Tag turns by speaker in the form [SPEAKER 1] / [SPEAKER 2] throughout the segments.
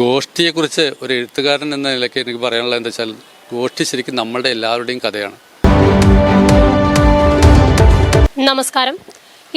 [SPEAKER 1] ഗോഷ്ഠിയെക്കുറിച്ച് ഒരു എഴുത്തുകാരൻ എന്ന നിലയ്ക്ക് എനിക്ക് പറയാനുള്ളത് എന്താ വെച്ചാൽ ഗോഷ്ഠി ശരിക്കും നമ്മളുടെ എല്ലാവരുടെയും കഥയാണ്.
[SPEAKER 2] നമസ്കാരം.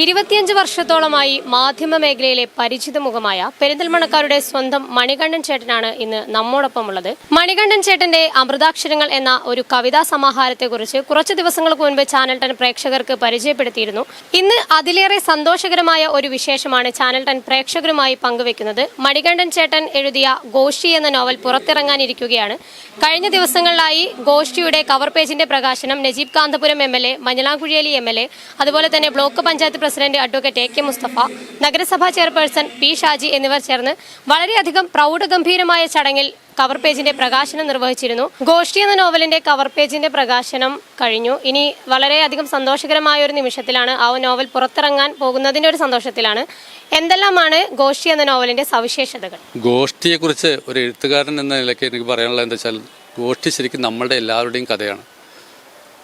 [SPEAKER 2] ഇരുപത്തിയഞ്ച് വർഷത്തോളമായി മാധ്യമ മേഖലയിലെ പരിചിത മുഖമായ പെരിന്തൽമണക്കാരുടെ സ്വന്തം മണികണ്ഠൻ ചേട്ടനാണ് ഇന്ന് നമ്മോടൊപ്പം ഉള്ളത് മണികണ്ഠൻ ചേട്ടന്റെ അമൃതാക്ഷരങ്ങൾ എന്ന ഒരു കവിതാ സമാഹാരത്തെക്കുറിച്ച് കുറച്ച് ദിവസങ്ങൾക്ക് മുൻപ് ചാനൽ ടൺ പ്രേക്ഷകർക്ക് പരിചയപ്പെടുത്തിയിരുന്നു. ഇന്ന് അതിലേറെ സന്തോഷകരമായ ഒരു വിശേഷമാണ് ചാനൽ ടൺ പ്രേക്ഷകരുമായി പങ്കുവെക്കുന്നത്. മണികണ്ഠൻ ചേട്ടൻ എഴുതിയ ഗോഷി എന്ന നോവൽ പുറത്തിറങ്ങാനിരിക്കുകയാണ്. കഴിഞ്ഞ ദിവസങ്ങളിലായി ഗോഷ്ഠിയുടെ കവർ പേജിന്റെ പ്രകാശനം Najeeb Kanthapuram M L A മഞ്ഞളാംകുഴിയേലി M L A അതുപോലെ തന്നെ block panchayat president advocate A K Mustafa നഗരസഭാ ചെയർപേഴ്സൺ പി ഷാജി എന്നിവർ ചേർന്ന് വളരെയധികം പ്രൗഢഗംഭീരമായ ചടങ്ങിൽ കവർ പേജിന്റെ പ്രകാശനം നിർവഹിച്ചിരുന്നു. ഗോഷ്ഠി എന്ന നോവലിന്റെ കവർ പേജിന്റെ പ്രകാശനം കഴിഞ്ഞു. ഇനി വളരെയധികം സന്തോഷകരമായ ഒരു നിമിഷത്തിലാണ് ആ നോവൽ പുറത്തിറങ്ങാൻ പോകുന്നതിന്റെ ഒരു സന്തോഷത്തിലാണ്. എന്തെല്ലാമാണ് ഗോഷ്ഠി എന്ന നോവലിന്റെ സവിശേഷതകൾ?
[SPEAKER 1] ഗോഷ്ഠിയെക്കുറിച്ച് ഒരു എഴുത്തുകാരൻ എന്ന നിലയ്ക്ക് എനിക്ക് പറയാനുള്ളത് എന്താ വെച്ചാൽ ഗോഷ്ഠി ശരിക്കും നമ്മളുടെ എല്ലാവരുടെയും കഥയാണ്.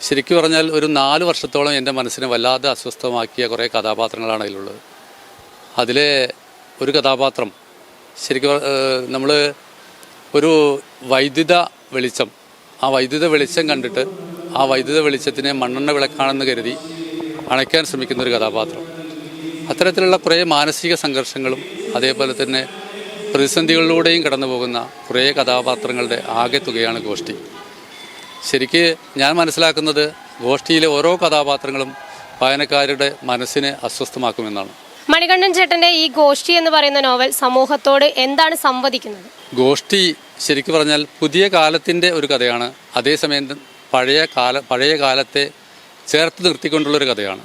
[SPEAKER 1] ശരിക്കും പറഞ്ഞാൽ ഒരു നാല് വർഷത്തോളം എന്റെ മനസ്സിനെ വല്ലാതെ അസ്വസ്ഥമാക്കിയ കുറേ കഥാപാത്രങ്ങളാണ് അതിലുള്ളത്. അതിലെ ഒരു കഥാപാത്രം ശരിക്കും നമ്മൾ ഒരു വൈദ്യുത വെളിച്ചം ആ വൈദ്യുത വെളിച്ചം കണ്ടിട്ട് ആ വൈദ്യുത വെളിച്ചത്തിനെ മണ്ണെണ്ണ വിളക്കാണെന്ന് കരുതി അണയ്ക്കാൻ ശ്രമിക്കുന്ന ഒരു കഥാപാത്രം. അത്തരത്തിലുള്ള കുറേ മാനസിക സംഘർഷങ്ങളും അതേപോലെ തന്നെ പ്രതിസന്ധികളിലൂടെയും കടന്നു പോകുന്ന കുറേ കഥാപാത്രങ്ങളുടെ ആകെ തുകയാണ് ഗോഷ്ഠി ശരിക്ക് ഞാൻ മനസ്സിലാക്കുന്നത് ഗോഷ്ഠിയിലെ ഓരോ കഥാപാത്രങ്ങളും വായനക്കാരുടെ മനസ്സിനെ അസ്വസ്ഥമാക്കുമെന്നാണ്.
[SPEAKER 2] മണികണ്ഠൻ ചേട്ടന്റെ ഈ ഗോഷ്ഠി എന്ന് പറയുന്ന നോവൽ സമൂഹത്തോട് എന്താണ് സംവദിക്കുന്നത്?
[SPEAKER 1] ഗോഷ്ഠി ശരിക്കും പറഞ്ഞാൽ പുതിയ കാലത്തിന്റെ ഒരു കഥയാണ്. അതേസമയം പഴയ കാല പഴയ കാലത്തെ ചേർത്ത് നിർത്തിക്കൊണ്ടുള്ളൊരു കഥയാണ്.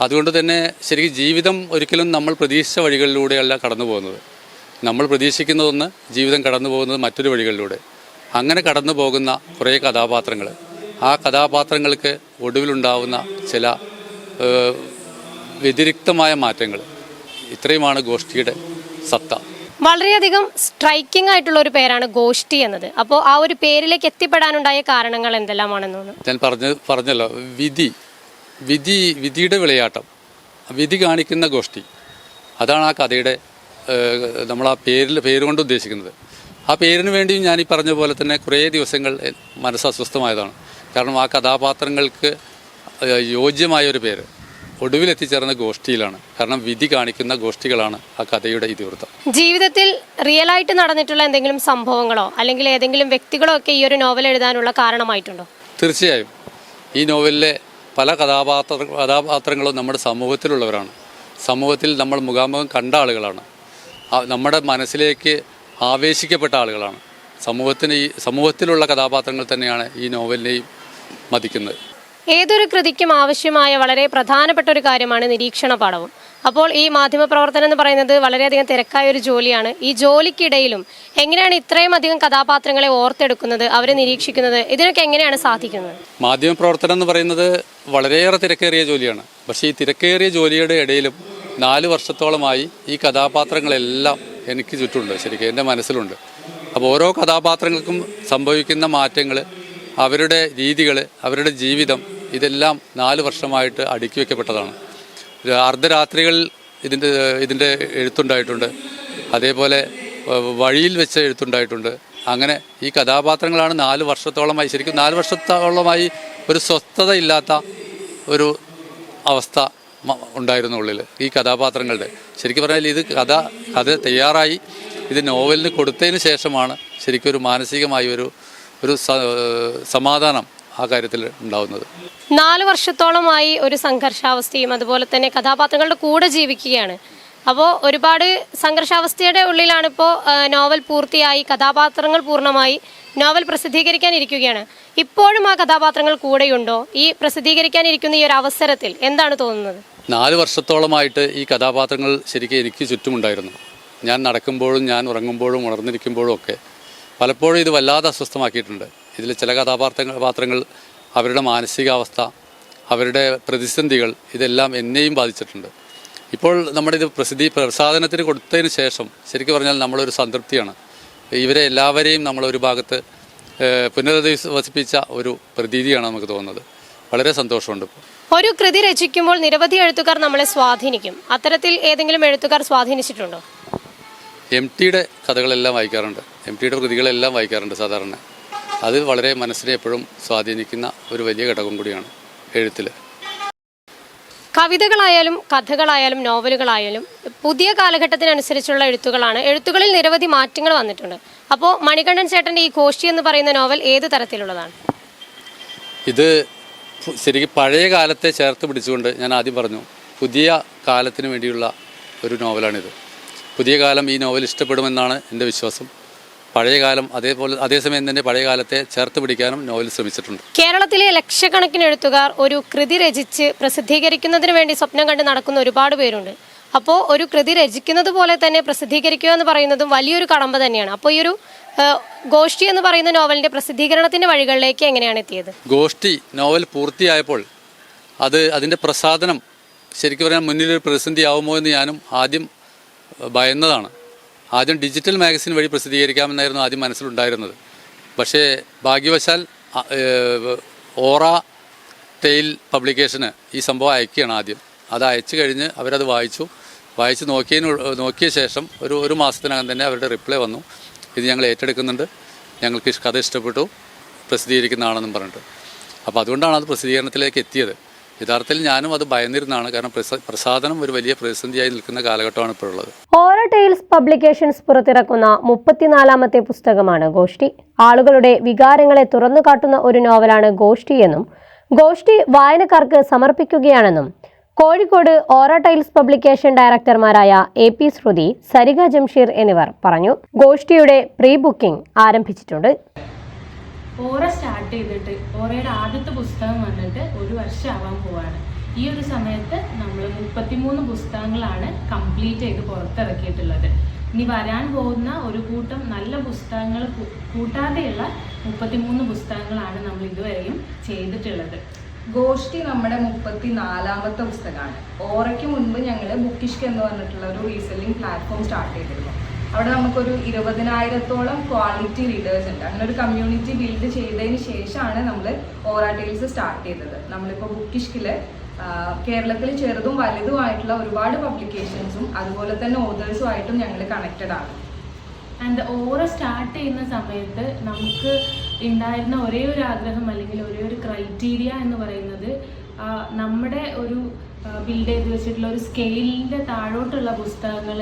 [SPEAKER 1] അതുകൊണ്ട് തന്നെ ശരിക്കും ജീവിതം ഒരിക്കലും നമ്മൾ പ്രതീക്ഷിച്ച വഴികളിലൂടെയല്ല കടന്നു പോകുന്നത് നമ്മൾ പ്രതീക്ഷിക്കുന്നതൊന്ന് ജീവിതം കടന്നു പോകുന്നത് മറ്റൊരു വഴികളിലൂടെ. അങ്ങനെ കടന്നു പോകുന്ന കുറേ കഥാപാത്രങ്ങൾ. ആ കഥാപാത്രങ്ങൾക്ക് ഒടുവിലുണ്ടാവുന്ന ചില വ്യതിരിക്തമായ മാറ്റങ്ങൾ. ഇത്രയുമാണ് ഗോഷ്ഠിയുടെ സത്ത.
[SPEAKER 2] വളരെയധികം സ്ട്രൈക്കിംഗ് ആയിട്ടുള്ള ഒരു പേരാണ് ഗോഷ്ഠി എന്നത്. അപ്പോൾ ആ ഒരു പേരിലേക്ക് എത്തിപ്പെടാനുണ്ടായ കാരണങ്ങൾ എന്തെല്ലാമാണെന്ന്
[SPEAKER 1] ഞാൻ പറഞ്ഞ പറഞ്ഞല്ലോ വിധി വിധി വിധിയുടെ വിളയാട്ടം. വിധി കാണിക്കുന്ന ഗോഷ്ഠി. അതാണ് ആ കഥയുടെ നമ്മൾ ആ പേരിൽ പേര് കൊണ്ട് ഉദ്ദേശിക്കുന്നത്. ആ പേരിന് വേണ്ടിയും ഞാൻ ഈ പറഞ്ഞ പോലെ തന്നെ കുറേ ദിവസങ്ങൾ മനസ്സസ്വസ്ഥമായതാണ്. മനസ്സ് അസ്വസ്ഥമായതാണ് കാരണം ആ കഥാപാത്രങ്ങൾക്ക് യോജ്യമായൊരു ഒരു പേര്. ഒടുവിൽ എത്തിച്ചേർന്ന ഗോഷ്ഠിയിലാണ് കാരണം വിധി കാണിക്കുന്ന ഗോഷ്ഠികളാണ് ആ കഥയുടെ ഇതിവൃത്തം.
[SPEAKER 2] ജീവിതത്തിൽ റിയൽ ആയിട്ട് നടന്നിട്ടുള്ള എന്തെങ്കിലും സംഭവങ്ങളോ അല്ലെങ്കിൽ ഏതെങ്കിലും വ്യക്തികളോ ഒക്കെ ഈ ഒരു നോവൽ എഴുതാനുള്ള കാരണമായിട്ടുണ്ടോ?
[SPEAKER 1] തീർച്ചയായും. ഈ നോവലിലെ പല കഥാപാത്ര കഥാപാത്രങ്ങളും നമ്മുടെ സമൂഹത്തിലുള്ളവരാണ്. സമൂഹത്തിൽ നമ്മൾ മുഖാമുഖം കണ്ട ആളുകളാണ്. നമ്മുടെ മനസ്സിലേക്ക് ആവേശിക്കപ്പെട്ട ആളുകളാണ്. സമൂഹത്തിന് ഈ സമൂഹത്തിലുള്ള കഥാപാത്രങ്ങൾ തന്നെയാണ് ഈ നോവലിനെയും മതിക്കുന്നത്.
[SPEAKER 2] ഏതൊരു കൃതിക്കും ആവശ്യമായ വളരെ പ്രധാനപ്പെട്ട ഒരു കാര്യമാണ് നിരീക്ഷണ പാഠവും. അപ്പോൾ ഈ മാധ്യമപ്രവർത്തനം എന്ന് പറയുന്നത് വളരെയധികം തിരക്കായ ഒരു ജോലിയാണ്. ഈ ജോലിക്കിടയിലും എങ്ങനെയാണ് ഇത്രയും അധികം കഥാപാത്രങ്ങളെ ഓർത്തെടുക്കുന്നത് അവരെ നിരീക്ഷിക്കുന്നത് ഇതിനൊക്കെ എങ്ങനെയാണ് സാധിക്കുന്നത്?
[SPEAKER 1] മാധ്യമപ്രവർത്തനം എന്ന് പറയുന്നത് വളരെയേറെ തിരക്കേറിയ ജോലിയാണ്. പക്ഷേ ഈ തിരക്കേറിയ ജോലിയുടെ ഇടയിലും നാല് വർഷത്തോളമായി ഈ കഥാപാത്രങ്ങളെല്ലാം എനിക്ക് ചുറ്റുമുണ്ട് ശരിക്കും എന്റെ മനസ്സിലുണ്ട്. അപ്പോൾ ഓരോ കഥാപാത്രങ്ങൾക്കും സംഭവിക്കുന്ന മാറ്റങ്ങൾ അവരുടെ രീതികൾ അവരുടെ ജീവിതം ഇതെല്ലാം നാല് വർഷമായിട്ട് അടുക്കി വയ്ക്കപ്പെട്ടതാണ് അർദ്ധരാത്രികൾ ഇതിന്റെ ഇതിന്റെ എഴുത്തുണ്ടായിട്ടുണ്ട്. അതേപോലെ വഴിയിൽ വെച്ച എഴുത്തുണ്ടായിട്ടുണ്ട്. അങ്ങനെ ഈ കഥാപാത്രങ്ങളാണ് നാല് വർഷത്തോളമായി ശരിക്കും നാല് വർഷത്തോളമായി ഒരു സ്വസ്ഥത ഇല്ലാത്ത ഒരു അവസ്ഥ ഉണ്ടായിരുന്നു ഉള്ളിൽ ഈ കഥാപാത്രങ്ങളുടെ. ശരിക്കും പറഞ്ഞാൽ ഇത് കഥ കഥ തയ്യാറായി. ഇത് നോവലിന് കൊടുത്തതിന് ശേഷമാണ് ശരിക്കും ഒരു മാനസികമായ ഒരു ഒരു സമാധാനം ആ കാര്യത്തിൽ ഉണ്ടാവുന്നത്.
[SPEAKER 2] നാല് വർഷത്തോളമായി ഒരു സംഘർഷാവസ്ഥയും അതുപോലെ തന്നെ കഥാപാത്രങ്ങളുടെ കൂടെ ജീവിക്കുകയാണ്. അപ്പോൾ ഒരുപാട് സംഘർഷാവസ്ഥയുടെ ഉള്ളിലാണ് ഇപ്പോൾ നോവൽ പൂർത്തിയായി കഥാപാത്രങ്ങൾ പൂർണമായി നോവൽ പ്രസിദ്ധീകരിക്കാനിരിക്കുകയാണ്. ഇപ്പോഴും ആ കഥാപാത്രങ്ങൾ കൂടെയുണ്ടോ? ഈ പ്രസിദ്ധീകരിക്കാനിരിക്കുന്ന ഈ ഒരു അവസരത്തിൽ എന്താണ് തോന്നുന്നത്?
[SPEAKER 1] നാല് വർഷത്തോളമായിട്ട് ഈ കഥാപാത്രങ്ങൾ ശരിക്കും എനിക്ക് ചുറ്റുമുണ്ടായിരുന്നു. ഞാൻ നടക്കുമ്പോഴും ഞാൻ ഉറങ്ങുമ്പോഴും ഉണർന്നിരിക്കുമ്പോഴും ഒക്കെ പലപ്പോഴും ഇത് വല്ലാതെ അസ്വസ്ഥമാക്കിയിട്ടുണ്ട്. ഇതിൽ ചില കഥാപാത്രങ്ങൾ പാത്രങ്ങൾ അവരുടെ മാനസികാവസ്ഥ അവരുടെ പ്രതിസന്ധികൾ ഇതെല്ലാം എന്നെയും ബാധിച്ചിട്ടുണ്ട്. ഇപ്പോൾ നമ്മുടെ ഇത് പ്രസിദ്ധി പ്രസാധനത്തിന് കൊടുത്തതിന് ശേഷം ശരിക്കും പറഞ്ഞാൽ നമ്മളൊരു സംതൃപ്തിയാണ്. ഇവരെ എല്ലാവരെയും നമ്മളൊരു ഭാഗത്ത് പുനരധിവസിപ്പിച്ച ഒരു പ്രതീതിയാണ് നമുക്ക് തോന്നുന്നത്. വളരെ സന്തോഷമുണ്ട്.
[SPEAKER 2] ഒരു കൃതി രചിക്കുമ്പോൾ നിരവധി എഴുത്തുകാർ നമ്മളെ സ്വാധീനിക്കും. അത്തരത്തിൽ ഏതെങ്കിലും എഴുത്തുകാർ സ്വാധീനിച്ചിട്ടുണ്ടോ?
[SPEAKER 1] എം ടിയുടെ കഥകളെല്ലാം വായിക്കാറുണ്ട്. എം ടിയുടെ കൃതികളെല്ലാം വായിക്കാറുണ്ട് സാധാരണ. അത് വളരെ മനസ്സിനെ എപ്പോഴും സ്വാധീനിക്കുന്ന ഒരു വലിയ ഘടകം കൂടിയാണ് എഴുത്തിൽ
[SPEAKER 2] കവിതകളായാലും കഥകളായാലും നോവലുകളായാലും പുതിയ കാലഘട്ടത്തിനനുസരിച്ചുള്ള എഴുത്തുകളാണ്. എഴുത്തുകളിൽ നിരവധി മാറ്റങ്ങൾ വന്നിട്ടുണ്ട്. അപ്പോൾ മണികണ്ഠൻ ചേട്ടന്റെ ഈ കോശി എന്ന് പറയുന്ന നോവൽ ഏത് തരത്തിലുള്ളതാണ്?
[SPEAKER 1] ഇത് ശരിക്കും പഴയ കാലത്തെ ചേർത്ത് പിടിച്ചുകൊണ്ട് ഞാൻ ആദ്യം പറഞ്ഞു പുതിയ കാലത്തിന് വേണ്ടിയുള്ള ഒരു നോവലാണിത്. പുതിയ കാലം ഈ നോവൽ ഇഷ്ടപ്പെടുമെന്നാണ് എന്റെ വിശ്വാസം. പഴയ കാലം അതേപോലെ അതേസമയം തന്നെ പഴയ കാലത്തെ ചേർത്ത് പിടിക്കാനും നോവൽ ശ്രമിച്ചിട്ടുണ്ട്.
[SPEAKER 2] കേരളത്തിലെ ലക്ഷക്കണക്കിന് എഴുത്തുകാർ ഒരു കൃതി രചിച്ച് പ്രസിദ്ധീകരിക്കുന്നതിന് വേണ്ടി സ്വപ്നം കണ്ട് നടക്കുന്ന ഒരുപാട് പേരുണ്ട്. അപ്പോൾ ഒരു കൃതി രചിക്കുന്നത് പോലെ തന്നെ പ്രസിദ്ധീകരിക്കുക എന്ന് പറയുന്നതും വലിയൊരു കടമ്പ തന്നെയാണ്. അപ്പോൾ ഈ ഒരു ആ, ഗോഷ്ഠി എന്ന് പറയുന്ന നോവലിന്റെ പ്രസിദ്ധീകരണത്തിന്റെ വഴികളിലേക്ക് എങ്ങനെയാണ് എത്തിയത്?
[SPEAKER 1] ഗോഷ്ഠി നോവൽ പൂർത്തിയായപ്പോൾ അത് അതിന്റെ പ്രസാദനം ശരിക്കും പറഞ്ഞാൽ മുന്നിലൊരു പ്രതിസന്ധി ആവുമോ എന്ന് ഞാനും ആദ്യം ഭയന്നതാണ്. ആദ്യം ഡിജിറ്റൽ മാഗസിൻ വഴി പ്രസിദ്ധീകരിക്കാമെന്നായിരുന്നു ആദ്യം മനസ്സിലുണ്ടായിരുന്നത്. പക്ഷേ ഭാഗ്യവശാൽ ഓറ ടെയിൽ പബ്ലിക്കേഷന് ഈ സംഭവം അയക്കുകയാണ് ആദ്യം. അത് അയച്ചു കഴിഞ്ഞ് അവരത് വായിച്ചു. വായിച്ച് നോക്കിയതിന് നോക്കിയ ശേഷം ഒരു ഒരു മാസത്തിനകം തന്നെ അവരുടെ റിപ്ലൈ വന്നു. ഇത് ഞങ്ങൾ ഏറ്റെടുക്കുന്നുണ്ട്. ഞങ്ങൾക്ക് കഥ ഇഷ്ടപ്പെട്ടു. പ്രസിദ്ധീകരിക്കുന്നതാണെന്നും പറഞ്ഞിട്ട്. അപ്പോൾ അതുകൊണ്ടാണ് അത് പ്രസിദ്ധീകരണത്തിലേക്ക് എത്തിയത്. യഥാർത്ഥത്തിൽ ഞാനും അത് ഭയന്നിരുന്നതാണ്. കാരണം പ്രസാദനം ഒരു വലിയ പ്രതിസന്ധിയായി നിൽക്കുന്ന കാലഘട്ടമാണ് ഇപ്പോഴുള്ളത്.
[SPEAKER 2] ഓറ ടെയിൽസ് പബ്ലിക്കേഷൻസ് പുറത്തിറക്കുന്ന മുപ്പത്തിനാലാമത്തെ പുസ്തകമാണ് ഗോഷ്ടി. ആളുകളുടെ വികാരങ്ങളെ തുറന്നു കാട്ടുന്ന ഒരു നോവലാണ് ഗോഷ്ഠി എന്നും ഗോഷ്ഠി വായനക്കാർക്ക് സമർപ്പിക്കുകയാണെന്നും കോഴിക്കോട് ഓറ ടൈൽസ് പബ്ലിക്കേഷൻ ഡയറക്ടർമാരായ എ പി ശ്രുതി സരിക ജംഷീർ എന്നിവർ പറഞ്ഞു. ഗോഷ്ഠിയുടെ പ്രീ ബുക്കിംഗ് ആരംഭിച്ചിട്ടുണ്ട്.
[SPEAKER 3] ഓറ സ്റ്റാർട്ട് ചെയ്തിട്ട് ഓറയുടെ ആദ്യത്തെ പുസ്തകം വന്നിട്ട് ഒരു വർഷം ആവാൻ പോവാണ്. ഈ ഒരു സമയത്ത് നമ്മൾ മുപ്പത്തിമൂന്ന് പുസ്തകങ്ങളാണ് കംപ്ലീറ്റ് ചെയ്ത് പുറത്തിറക്കിയിട്ടുള്ളത്. ഇനി വരാൻ പോകുന്ന ഒരു കൂട്ടം നല്ല പുസ്തകങ്ങൾ കൂട്ടാതെയുള്ള മുപ്പത്തിമൂന്ന് പുസ്തകങ്ങളാണ് നമ്മൾ ഇതുവരെയും ചെയ്തിട്ടുള്ളത്.
[SPEAKER 4] ഗോഷ്ഠി നമ്മുടെ മുപ്പത്തി നാലാമത്തെ പുസ്തകമാണ്. ഓറയ്ക്ക് മുൻപ് ഞങ്ങൾ ബുക്കിഷ്ക് എന്ന് പറഞ്ഞിട്ടുള്ള ഒരു റീസെല്ലിംഗ് പ്ലാറ്റ്ഫോം സ്റ്റാർട്ട് ചെയ്തിരുന്നു. അവിടെ നമുക്കൊരു ഇരുപതിനായിരത്തോളം ക്വാളിറ്റി റീഡേഴ്സ് ഉണ്ട്. അങ്ങനെ ഒരു കമ്മ്യൂണിറ്റി ബിൽഡ് ചെയ്തതിന് ശേഷമാണ് നമ്മൾ ഓറ ടെയിൽസ് സ്റ്റാർട്ട് ചെയ്തത്. നമ്മളിപ്പോൾ ബുക്കിഷ്കിൽ കേരളത്തിൽ ചെറുതും വലുതുമായിട്ടുള്ള ഒരുപാട് പബ്ലിക്കേഷൻസും അതുപോലെ തന്നെ ഓതേഴ്സുമായിട്ടും ഞങ്ങൾ കണക്റ്റഡ് ആണ്.
[SPEAKER 3] ആൻഡ് ഓറ സ്റ്റാർട്ട് ചെയ്യുന്ന സമയത്ത് നമുക്ക് ഉണ്ടായിരുന്ന ഒരേ ഒരു ആഗ്രഹം അല്ലെങ്കിൽ ഒരേ ഒരു ക്രൈറ്റീരിയ എന്ന് പറയുന്നത് നമ്മുടെ ഒരു ബിൽഡ് ചെയ്ത് വെച്ചിട്ടുള്ള ഒരു സ്കെയിലിന്റെ താഴോട്ടുള്ള പുസ്തകങ്ങൾ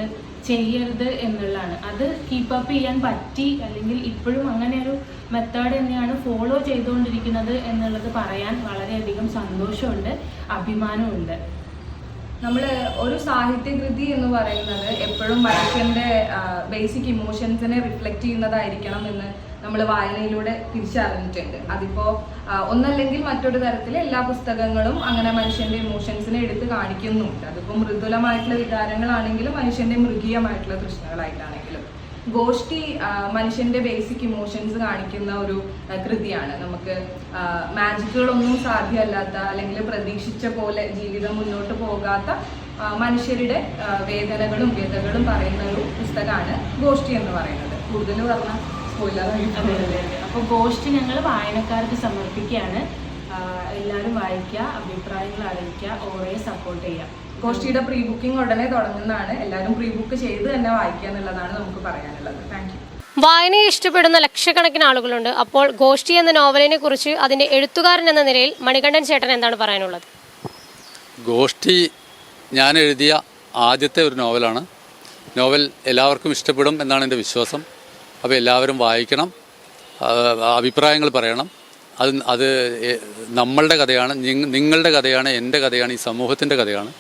[SPEAKER 3] ചെയ്യരുത് എന്നുള്ളതാണ്. അത് കീപ്പ് അപ്പ് ചെയ്യാൻ പറ്റി അല്ലെങ്കിൽ ഇപ്പോഴും അങ്ങനെ ഒരു മെത്തേഡ് തന്നെയാണ് ഫോളോ ചെയ്തുകൊണ്ടിരിക്കുന്നത് എന്നുള്ളത് പറയാൻ വളരെയധികം സന്തോഷമുണ്ട് അഭിമാനമുണ്ട്
[SPEAKER 4] നമ്മൾ ഒരു സാഹിത്യകൃതി എന്ന് പറയുന്നത് എപ്പോഴും മനുഷ്യന്റെ ബേസിക് ഇമോഷൻസിനെ റിഫ്ലക്റ്റ് ചെയ്യുന്നതായിരിക്കണം എന്ന് നമ്മൾ വായനയിലൂടെ തിരിച്ചറിഞ്ഞിട്ടുണ്ട്. അതിപ്പോ ഒന്നല്ലെങ്കിൽ മറ്റൊരു തരത്തിൽ എല്ലാ പുസ്തകങ്ങളും അങ്ങനെ മനുഷ്യന്റെ ഇമോഷൻസിനെ എടുത്ത് കാണിക്കുന്നുണ്ട്. അതിപ്പോൾ മൃദുലമായിട്ടുള്ള വികാരങ്ങളാണെങ്കിലും മനുഷ്യന്റെ മൃഗീയമായിട്ടുള്ള തൃഷ്ണകളായിട്ടാണെങ്കിലും ഗോഷ്ഠി ആ, മനുഷ്യന്റെ ബേസിക് ഇമോഷൻസ് കാണിക്കുന്ന ഒരു കൃതിയാണ്. നമുക്ക് മാജിക്കുകളൊന്നും സാധ്യമല്ലാത്ത അല്ലെങ്കിൽ പ്രതീക്ഷിച്ച പോലെ ജീവിതം മുന്നോട്ട് പോകാത്ത മനുഷ്യരുടെ വേദനകളും വ്യതകളും പറയുന്ന ഒരു പുസ്തകമാണ് ഗോഷ്ടി എന്ന് പറയുന്നത്. കൂടുതൽ
[SPEAKER 3] പറഞ്ഞാൽ അപ്പോൾ ഗോഷ്ടി ഞങ്ങൾ വായനക്കാർക്ക് സമർപ്പിക്കുകയാണ്. എല്ലാവരും വായിക്കുക അഭിപ്രായങ്ങൾ അറിയിക്കുക ഓറേ സപ്പോർട്ട് ചെയ്യുക.
[SPEAKER 4] ഗോഷ്ഠിയുടെ പ്രീ ബുക്കിംഗ് ഉടനെ തുടങ്ങുന്നതാണ്. എല്ലാവരും പ്രീ ബുക്ക് ചെയ്ത് തന്നെ വായിക്കുക എന്നുള്ളതാണ് നമുക്ക് പറയാനുള്ളത്. താങ്ക് യു
[SPEAKER 2] വായനയെ ഇഷ്ടപ്പെടുന്ന ലക്ഷക്കണക്കിന് ആളുകളുണ്ട്. അപ്പോൾ ഗോഷ്ഠി എന്ന നോവലിനെ കുറിച്ച് അതിന്റെ എഴുത്തുകാരൻ എന്ന നിലയിൽ മണികണ്ഠൻ ചേട്ടൻ എന്താണ് പറയാനുള്ളത്?
[SPEAKER 1] ഗോഷ്ഠി ഞാൻ എഴുതിയ ആദ്യത്തെ ഒരു നോവലാണ്. നോവൽ എല്ലാവർക്കും ഇഷ്ടപ്പെടും എന്നാണ് എന്റെ വിശ്വാസം. അപ്പോൾ എല്ലാവരും വായിക്കണം. അഭിപ്രായങ്ങൾ പറയണം. അത് അത് നമ്മളുടെ കഥയാണ് നിങ്ങളുടെ കഥയാണ് എന്റെ കഥയാണ് ഈ സമൂഹത്തിന്റെ കഥയാണ്.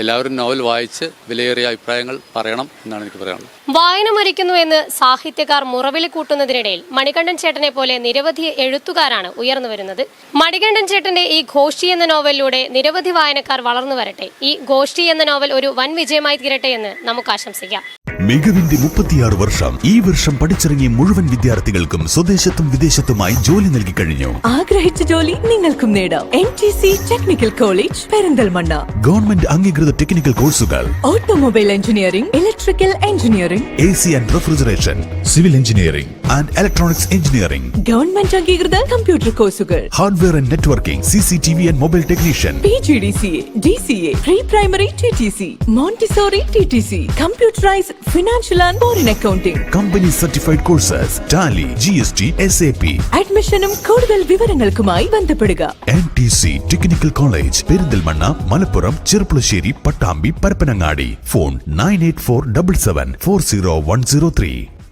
[SPEAKER 1] എല്ലാവരും നോവൽ വായിച്ച് വിലയേറിയ അഭിപ്രായങ്ങൾ പറയണം എന്നാണ് എനിക്ക് പറയാനുള്ളത്.
[SPEAKER 2] വായന മരിക്കുന്നു എന്ന് സാഹിത്യകാർ മുറവിൽ കൂട്ടുന്നതിനിടയിൽ മണികണ്ഠൻ ചേട്ടനെ പോലെ നിരവധി എഴുത്തുകാരാണ് ഉയർന്നു വരുന്നത്. മണികണ്ഠൻ ചേട്ടന്റെ ഈ ഘോഷി എന്ന നോവലിലൂടെ നിരവധി വായനക്കാർ വളർന്നു വരട്ടെ. ഈ ഘോഷി എന്ന നോവൽ ഒരു വൻ വിജയമായി തീരട്ടെ എന്ന് നമുക്ക് ആശംസിക്കാം.
[SPEAKER 5] മികവിന്റെ മുപ്പത്തിയാറ് വർഷം ഈ വർഷം പഠിച്ചിറങ്ങിയ മുഴുവൻ വിദ്യാർത്ഥികൾക്കും സ്വദേശത്തും വിദേശത്തുമായി ജോലി നൽകി കഴിഞ്ഞു.
[SPEAKER 6] ആഗ്രഹിച്ച ജോലി നിങ്ങൾക്കും നേടാം. N T C technical college Perinthalmanna.
[SPEAKER 5] Government അംഗീകൃത ടെക്നിക്കൽ കോഴ്സുകൾ.
[SPEAKER 6] Automobile engineering electrical engineering.
[SPEAKER 5] A C and refrigeration. Civil engineering. And electronics engineering.
[SPEAKER 6] Government അംഗീകൃത കമ്പ്യൂട്ടർ കോഴ്സുകൾ.
[SPEAKER 5] Hardware and networking C C T V and mobile technician
[SPEAKER 6] P G D C A D C A pre primary T T C montessori T T C computerise financial and foreign accounting
[SPEAKER 5] company certified courses tally G S T S A P
[SPEAKER 6] അഡ്മിഷനും കൂടുതൽ വിവരങ്ങൾക്കുമായി ബന്ധപ്പെടുക.
[SPEAKER 5] N T C technical college Perinthalmanna Malappuram Cherpulassery Pattambi Parappanangadi. Phone nine eight four double seven four zero one zero three